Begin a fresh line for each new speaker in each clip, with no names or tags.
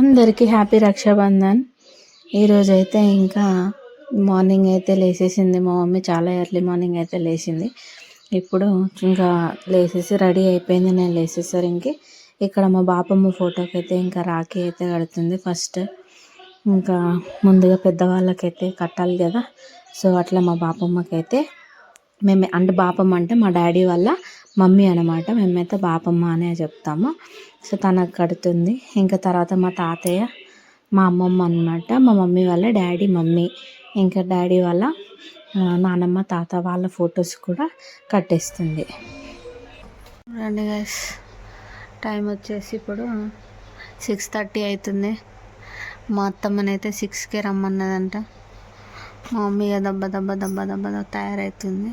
అందరికీ హ్యాపీ రక్షాబంధన్. ఈరోజు అయితే ఇంకా మార్నింగ్ అయితే లేచేసింది మా మమ్మీ చాలా ఎర్లీ మార్నింగ్ అయితే లేచింది ఇప్పుడు ఇంకా లేచేసి రెడీ అయిపోయింది నేను లేచేసరికి ఇక్కడ మా బాపమ్మ ఫోటోకి అయితే ఇంకా రాఖీ అయితే కడుతుంది ఫస్ట్. ఇంకా ముందుగా పెద్దవాళ్ళకైతే కట్టాలి కదా సో అట్లా మా బాపమ్మకైతే మేము అంటే బాపమ్మ అంటే మా డాడీ వాళ్ళ మమ్మీ అనమాట మేమైతే బాపమ్మ అనే చెప్తాము. సో తనకు కడుతుంది. ఇంకా తర్వాత మా తాతయ్య మా అమ్మమ్మ అనమాట మా మమ్మీ వాళ్ళ డాడీ మమ్మీ. ఇంకా డాడీ వాళ్ళ నానమ్మ తాత వాళ్ళ ఫొటోస్ కూడా కట్టేస్తుంది. రండి గైస్ టైం వచ్చేసి ఇప్పుడు సిక్స్ థర్టీ అవుతుంది మా అత్తమ్మనైతే సిక్స్కే రమ్మన్నదంట. మా మమ్మీ దెబ్బ దెబ్బ దెబ్బ దెబ్బ తయారవుతుంది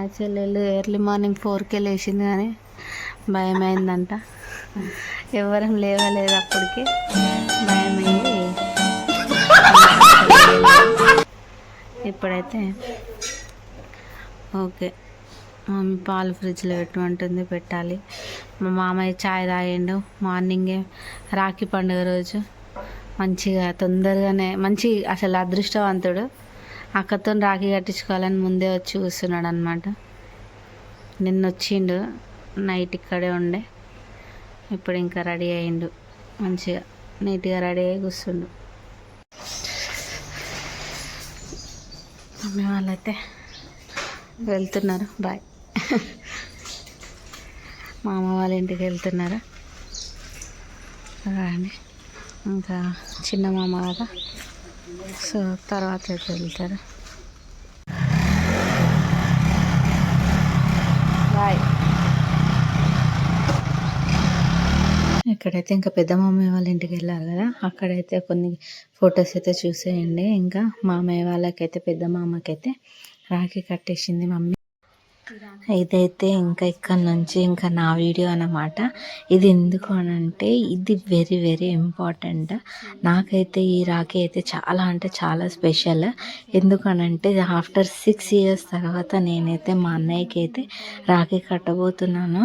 యాక్చువల్లీ ఎర్లీ మార్నింగ్ ఫోర్కే లేచింది కానీ భయమైందంట. ఎవరం లేవలేదు అప్పటికి భయమైంది ఇప్పుడైతే ఓకే. మమ్మీ పాలు ఫ్రిడ్జ్లో పెట్టుకుంటుంది పెట్టాలి? మా మామయ్య చాయ్ తాగిండు. మార్నింగే రాఖీ పండుగ రోజు. మంచిగా తొందరగానే మంచి అసలు అదృష్టవంతుడు. అక్కతో రాఖీ కట్టించుకోవాలని ముందే వచ్చి కూర్చున్నాడు అనమాట నిన్న వచ్చిండు నైట్ ఇక్కడే ఉండే. ఇప్పుడు ఇంకా రెడీ అయ్యిండు. మంచిగా నీట్గా రెడీ అయ్యి కూర్చుండు. మమ్మీ వాళ్ళైతే వెళ్తున్నారు. బాయ్. మా అమ్మ వాళ్ళ ఇంటికి వెళ్తున్నారు. రాండి. ఇంకా చిన్న మామ కదా. సో తర్వాత అయితే వెళ్తారు బాయ్ ఇక్కడైతే ఇంకా పెద్ద మామయ్య వాళ్ళ ఇంటికి వెళ్ళాలి కదా. అక్కడైతే కొన్ని ఫొటోస్ అయితే చూసేయండి. ఇంకా మామయ్య వాళ్ళకైతే పెద్ద మామకైతే రాఖీ కట్టేసింది మమ్మీ. ఇదైతే ఇంకా ఇక్కడ నుంచి ఇంకా నా వీడియో అన్నమాట. ఇది ఎందుకు అని అంటే ఇది వెరీ వెరీ ఇంపార్టెంట్ నాకైతే ఈ రాఖీ అయితే చాలా అంటే చాలా స్పెషల్ ఎందుకనంటే ఆఫ్టర్ సిక్స్ ఇయర్స్ తర్వాత నేనైతే మా అన్నయ్యకి అయితే రాఖీ కట్టబోతున్నాను.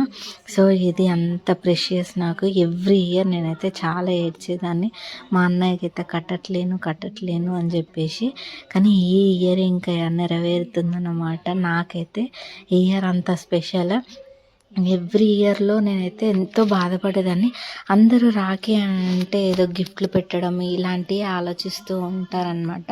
సో ఇది అంత ప్రెషియస్ నాకు. ఎవ్రీ ఇయర్ నేనైతే చాలా ఏడ్చేదాన్ని. మా అన్నయ్యకి అయితే కట్టట్లేను కట్టట్లేను అని చెప్పేసి. కానీ ఈ ఇయర్ ఇంకా నెరవేరుతుందన్నమాట. నాకైతే ఈ ఇయర్ అంత స్పెషల్. ఎవ్రీ ఇయర్లో నేనైతే ఎంతో బాధపడేదాన్ని. అందరూ రాఖీ అంటే ఏదో గిఫ్ట్లు పెట్టడం ఇలాంటివి ఆలోచిస్తూ ఉంటారనమాట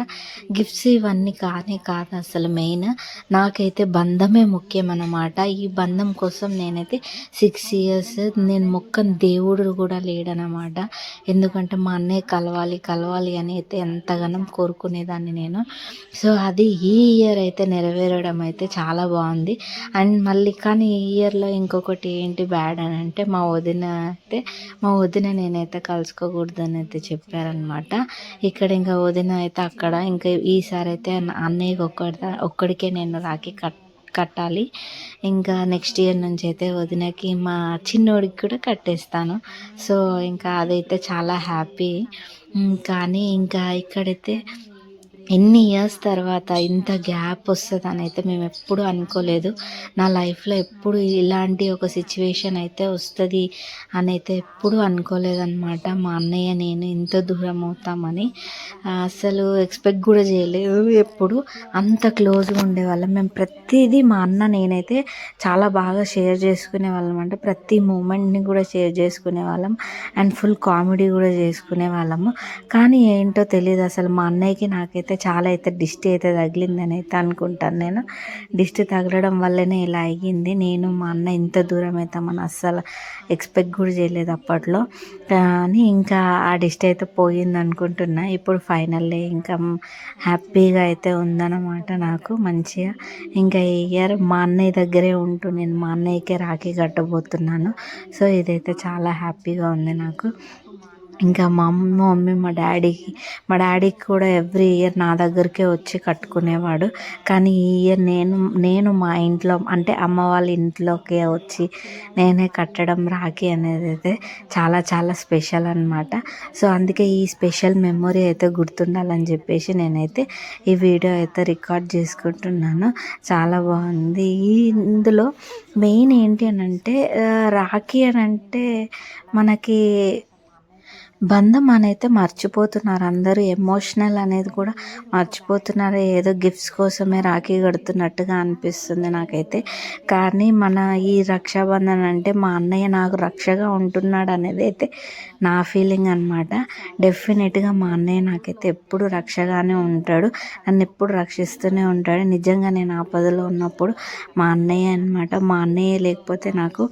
గిఫ్ట్స్ ఇవన్నీ కానే కాదు అసలు మెయిన్. నాకైతే బంధమే ముఖ్యం అన్నమాట ఈ బంధం కోసం నేనైతే సిక్స్ ఇయర్స్ నేను మొక్కని దేవుడు కూడా లేడనమాట ఎందుకంటే మా అన్నయ్య కలవాలి కలవాలి అని అయితే ఎంతగానో కోరుకునేదాన్ని నేను. సో అది ఈ ఇయర్ అయితే నెరవేరడం అయితే చాలా బాగుంది. అండ్ మళ్ళీ కానీ ఈ ఇయర్లో ఇంకొకటి ఏంటి బ్యాడ్ అని అంటే మా వదిన అయితే మా వదిన నేనైతే కలుసుకోకూడదు అని అయితే చెప్పారనమాట. ఇక్కడ ఇంకా వదిన అయితే అక్కడ ఇంకా ఈసారి అయితే అన్నయ్యకి ఒక్కడి ఒక్కడికే నేను రాఖీ కట్ కట్టాలి. ఇంకా నెక్స్ట్ ఇయర్ నుంచి అయితే వదినకి మా చిన్నోడికి కూడా కట్టేస్తాను. సో ఇంకా అదైతే చాలా హ్యాపీ. కానీ ఇంకా ఇక్కడైతే ఎన్ని ఇయర్స్ తర్వాత ఇంత గ్యాప్ వస్తుంది అని అయితే మేము ఎప్పుడు అనుకోలేదు. నా లైఫ్లో ఎప్పుడు ఇలాంటి ఒక సిచ్యువేషన్ అయితే వస్తుంది అని అయితే ఎప్పుడు అనుకోలేదన్నమాట. మా అన్నయ్య నేను ఇంత దూరం అవుతామని అసలు ఎక్స్పెక్ట్ కూడా చేయలేదు ఎప్పుడు. అంత క్లోజ్గా ఉండేవాళ్ళం. మేము ప్రతిదీ మా అన్న నేనైతే చాలా బాగా షేర్ చేసుకునే వాళ్ళం అంటే ప్రతి మూమెంట్ని కూడా షేర్ చేసుకునే వాళ్ళం అండ్ ఫుల్ కామెడీ కూడా చేసుకునే వాళ్ళము కానీ ఏంటో తెలియదు అసలు మా అన్నయ్యకి నాకైతే చాలా అయితే దిష్టి అయితే తగిలిందని అయితే అనుకుంటాను నేను. దిష్టి తగలడం వల్లనే ఇలా అయ్యింది. నేను మా అన్న ఇంత దూరం అవుతామని అస్సలు ఎక్స్పెక్ట్ కూడా చేయలేదు అప్పట్లో. కానీ ఇంకా ఆ దిష్టి అయితే పోయింది అనుకుంటున్నా. ఇప్పుడు ఫైనల్లీ ఇంకా హ్యాపీగా అయితే ఉందన్నమాట నాకు మంచిగా. ఇంకా ఈ ఇయర్ మా అన్నయ్య దగ్గరే ఉంటూ నేను మా అన్నయ్యకే రాఖీ కట్టబోతున్నాను. సో ఇదైతే చాలా హ్యాపీగా ఉంది నాకు. ఇంకా మా అమ్మ మమ్మీ మా డాడీకి మా డాడీకి కూడా ఎవ్రీ ఇయర్ నా దగ్గరికే వచ్చి కట్టుకునేవాడు. కానీ ఈ ఇయర్ నేను నేను మా ఇంట్లో అంటే అమ్మ వాళ్ళ ఇంట్లోకే వచ్చి నేనే కట్టడం రాఖీ అనేది అయితే చాలా చాలా స్పెషల్ అనమాట సో అందుకే ఈ స్పెషల్ మెమొరీ అయితే గుర్తుండాలని చెప్పేసి నేనైతే ఈ వీడియో అయితే రికార్డ్ చేసుకుంటున్నాను. చాలా బాగుంది. ఇందులో మెయిన్ ఏంటి అని అంటే రాఖీ అని అంటే మనకి బంధం అనైతే మర్చిపోతున్నారు. అందరూ ఎమోషనల్ అనేది కూడా మర్చిపోతున్నారు. ఏదో గిఫ్ట్స్ కోసమే రాఖీ కడుతున్నట్టుగా అనిపిస్తుంది నాకైతే. కానీ మన ఈ రక్షాబంధన్ అంటే మా అన్నయ్య నాకు రక్షగా ఉంటున్నాడు అనేది అయితే నా ఫీలింగ్ అనమాట డెఫినెట్గా మా అన్నయ్య నాకైతే ఎప్పుడు రక్షగానే ఉంటాడు. నన్ను ఎప్పుడు రక్షిస్తూనే ఉంటాడు. నిజంగా నేను ఆపదలో ఉన్నప్పుడు మా అన్నయ్య అనమాట మా అన్నయ్య లేకపోతే నాకు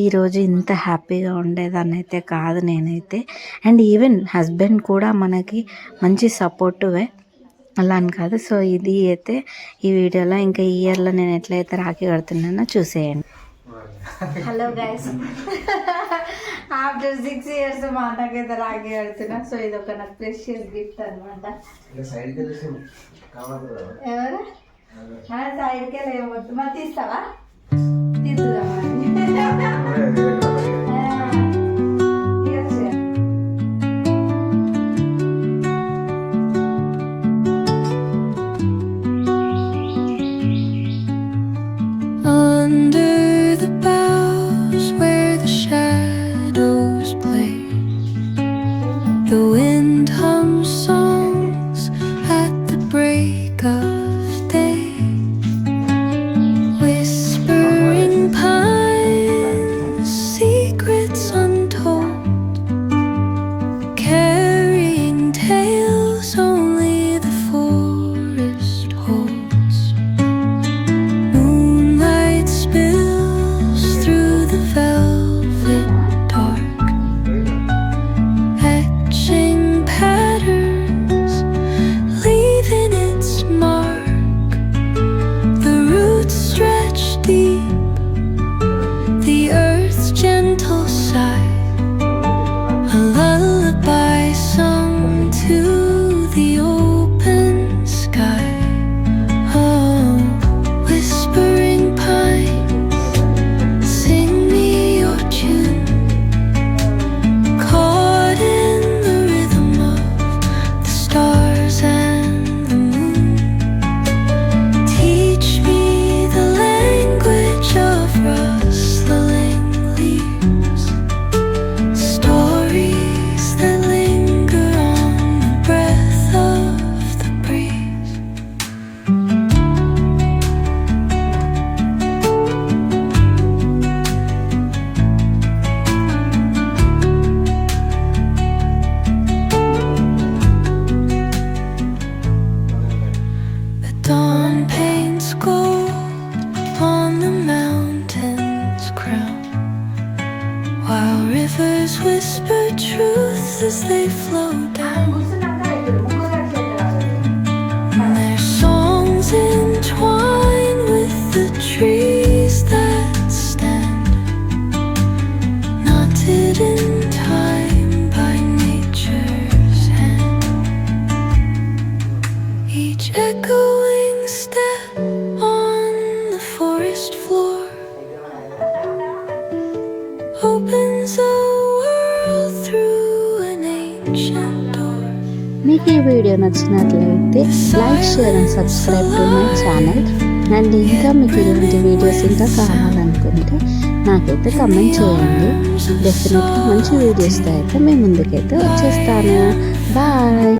ఈరోజు ఇంత హ్యాపీగా ఉండేదాన్ని అయితే కాదు నేనైతే. అండ్ ఈవెన్ హస్బెండ్ కూడా మనకి మంచి సపోర్టివే. అలా అని కాదు. సో ఇది అయితే ఈ వీడియోలో ఇంకా ఈ ఇయర్లో నేను ఎట్లయితే రాఖీ కడుతున్నానో చూసేయండి. Hello guys after six years మా అన్నకైతే రాఖీ కడుతున్నా. సో ఇది ఒక నాకు ప్రెషియస్ గిఫ్ట్ అనమాట ఎవరు? సైడ్కే లేవద్దు మరి తీస్తావా? తీసుకురావా
rivers whisper truth as they flow down.
మీకు ఈ వీడియో నచ్చినట్లయితే like share and subscribe to my channel. And ఇంకా మీకు ఇలాంటి వీడియోస్ ఇంకా కావాలనుకుంటే నాకైతే కమెంట్ చేయండి. డెఫినెట్గా మంచి వీడియోస్తో అయితే మీ ముందుకైతే వచ్చేస్తాను. బాయ్